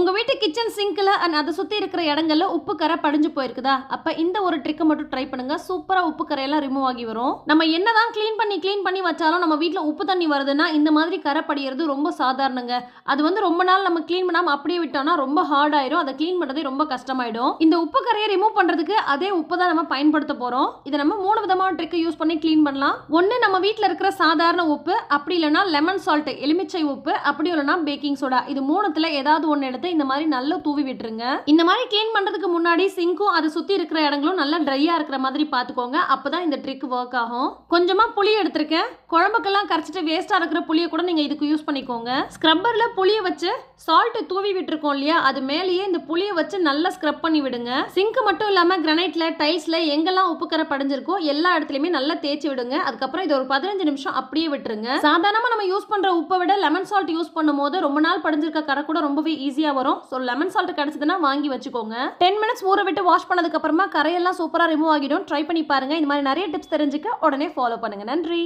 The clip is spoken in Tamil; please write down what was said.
உங்கள் வீட்டு கிச்சன் சிங்கில் அண்ட் அதை சுற்றி இருக்கிற இடங்கள்ல உப்பு கரை படிஞ்சு போயிருக்குதா? அப்போ இந்த ஒரு ட்ரிக்கை மட்டும் ட்ரை பண்ணுங்க. சூப்பராக உப்பு கரையெல்லாம் ரிமூவ் ஆகி வரும். நம்ம என்னதான் க்ளீன் பண்ணி க்ளீன் பண்ணி வச்சாலும் நம்ம வீட்டில் உப்பு தண்ணி வருதுன்னா இந்த மாதிரி கரை படிகிறது ரொம்ப சாதாரணங்க. அது வந்து ரொம்ப நாள் நம்ம க்ளீன் பண்ணாம அப்படியே விட்டோம்னா ரொம்ப ஹார்ட் ஆயிரும். அதை க்ளீன் பண்ணுறதே ரொம்ப கஷ்டமாயிடும். இந்த உப்பு கரையை ரிமூவ் பண்ணுறதுக்கு அதே உப்பு தான் நம்ம பயன்படுத்த போகிறோம் இதை நம்ம மூணு விதமான ட்ரிக்கை யூஸ் பண்ணி க்ளீன் பண்ணலாம். ஒன்று நம்ம வீட்டில் இருக்கிற சாதாரண உப்பு அப்படி இல்லைன்னா லெமன் சால்ட் எலுமிச்சை உப்பு அப்படி இல்லைன்னா பேக்கிங் சோடா இது மூணுத்தில் ஏதாவது ஒன்று எடுத்து இந்த மாதிரி நல்லா தூவி விட்டுருங்க. இந்த மாதிரி கிளீன் பண்றதுக்கு முன்னாடி சிங்க்கும் அதை சுத்தி இருக்கிற இடங்களும் நல்லா ட்ரையா இருக்கிற மாதிரி பார்த்துக்கோங்க. அப்பதான் இந்த ட்ரிக் ஒர்க் ஆகும். கொஞ்சமா புளி எடுத்திருக்கேன். குழம்புக்கெல்லாம் கரைச்சிட்டு வேஸ்டா இருக்கிற புளியை கூட நீங்க இதுக்கு யூஸ் பண்ணிக்கோங்க. ஸ்க்ரப்பர்ல புளியை வச்சு சால்ட் தூவி விட்டுருக்கோம் இல்லையா? அது மேலேயே இந்த புளியை வச்சு நல்லா ஸ்க்ரப் பண்ணி விடுங்க. சிங்க் மட்டும் இல்லாம கிரனைட்ல டைல்ஸ்ல எங்கெல்லாம் உப்புக்கரை படிஞ்சிருக்கோ எல்லா இடத்துலயுமே நல்லா தேய்ச்சி விடுங்க. அதுக்கப்புறம் இது ஒரு பதினஞ்சு நிமிஷம் அப்படியே விட்டுருங்க. சாதாரணமா நம்ம யூஸ் பண்ற உப்பை விட லெமன் சால்ட் யூஸ் பண்ணும்போது ரொம்ப நாள் படிஞ்சிருக்க கரை கூட ரொம்பவே ஈஸியா வரும். ஸோ லெமன் சால்ட் கிடச்சதுன்னா வாங்கி வச்சுக்கோங்க. டென் மினிட்ஸ் ஊற விட்டு வாஷ் பண்ணதுக்கப்புறமா கரையெல்லாம் சூப்பராக ரிமூவ் ஆகிடும். ட்ரை பண்ணி பாருங்கள் இந்த மாதிரி நிறைய டிப்ஸ் தெரிஞ்சுக்க உடனே ஃபாலோ பண்ணுங்கள் நன்றி.